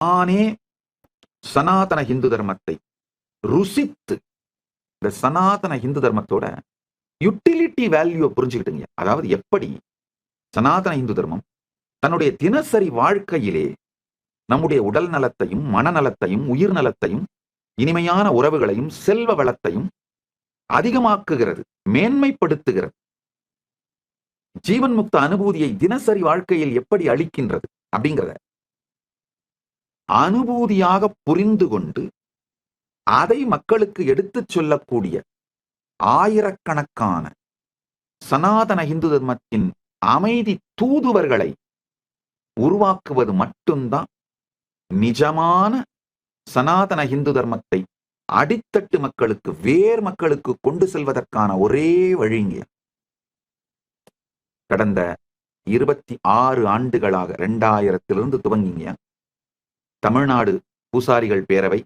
நானே சனாதன இந்து தர்மத்தை ருசித்து இந்த சனாதன இந்து தர்மத்தோட யுட்டிலிட்டி வேல்யூ புரிஞ்சுக்கிட்டுங்க. அதாவது எப்படி சனாதன இந்து தர்மம் தன்னுடைய தினசரி வாழ்க்கையிலே நம்முடைய உடல் நலத்தையும் மனநலத்தையும் உயிர் நலத்தையும் இனிமையான உறவுகளையும் செல்வ வளத்தையும் அதிகமாக்குகிறது மேன்மைப்படுத்துகிறது. ஜீவன் முக்த அனுபூதியை தினசரி வாழ்க்கையில் எப்படி அளிக்கின்றது அப்படிங்கிறத அனுபூதியாக புரிந்து கொண்டு அதை மக்களுக்கு எடுத்துச் சொல்லக்கூடிய ஆயிரக்கணக்கான சனாதன இந்து தர்மத்தின் அமைதி தூதுவர்களை உருவாக்குவது மட்டும்தான் நிஜமான சனாதன இந்து தர்மத்தை அடித்தட்டு மக்களுக்கு வேர் மக்களுக்கு கொண்டு செல்வதற்கான ஒரே வழிங்க கடந்த இருபத்தி ஆறு ஆண்டுகளாக ரெண்டாயிரத்திலிருந்து துவங்கிங்க. தமிழ்நாடு பூசாரிகள் பேரவை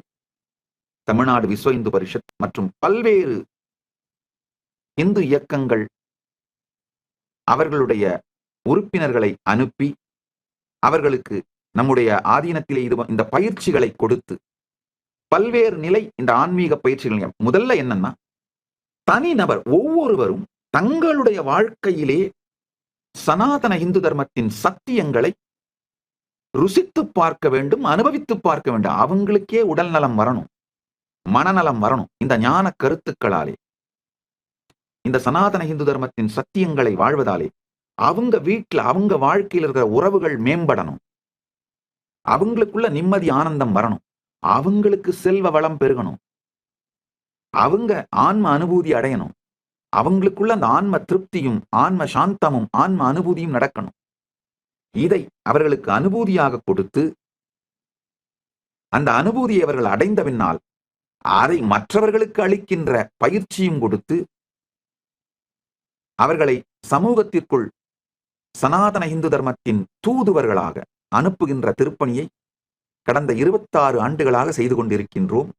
தமிழ்நாடு விஸ்வ இந்து பரிஷத் மற்றும் பல்வேறு இந்து இயக்கங்கள் அவர்களுடைய உறுப்பினர்களை அனுப்பி அவர்களுக்கு நம்முடைய ஆதீனத்திலே இது இந்த பயிற்சிகளை கொடுத்து பல்வேறு நிலை இந்த ஆன்மீக பயிற்சிகள் முதல்ல என்னன்னா தனிநபர் ஒவ்வொருவரும் தங்களுடைய வாழ்க்கையிலே சனாதன இந்து தர்மத்தின் சத்தியங்களை ருசித்து பார்க்க வேண்டும் அனுபவித்து பார்க்க வேண்டும். அவங்களுக்கே உடல் நலம் வரணும் மனநலம் வரணும். இந்த ஞான கருத்துக்களாலே இந்த சனாதன இந்து தர்மத்தின் சத்தியங்களை வாழ்வதாலே அவங்க வீட்டுல அவங்க வாழ்க்கையில் இருக்கிற உறவுகள் மேம்படணும். அவங்களுக்குள்ள நிம்மதி ஆனந்தம் வரணும். அவங்களுக்கு செல்வ வளம் பெருகணும். அவங்க ஆன்ம அனுபூதி அடையணும். அவங்களுக்குள்ள அந்த ஆன்ம திருப்தியும் ஆன்ம சாந்தமும் ஆன்ம அனுபூதியும் நடக்கணும். இதை அவர்களுக்கு அனுபூதியாக கொடுத்து அந்த அனுபூதியை அவர்கள் அடைந்த பின்னால் அதை மற்றவர்களுக்கு அளிக்கின்ற பயிற்சியும் கொடுத்து அவர்களை சமூகத்திற்குள் சனாதன இந்து தர்மத்தின் தூதுவர்களாக அனுப்புகின்ற திருப்பணியை கடந்த இருபத்தாறு ஆண்டுகளாக செய்து கொண்டிருக்கின்றோம்.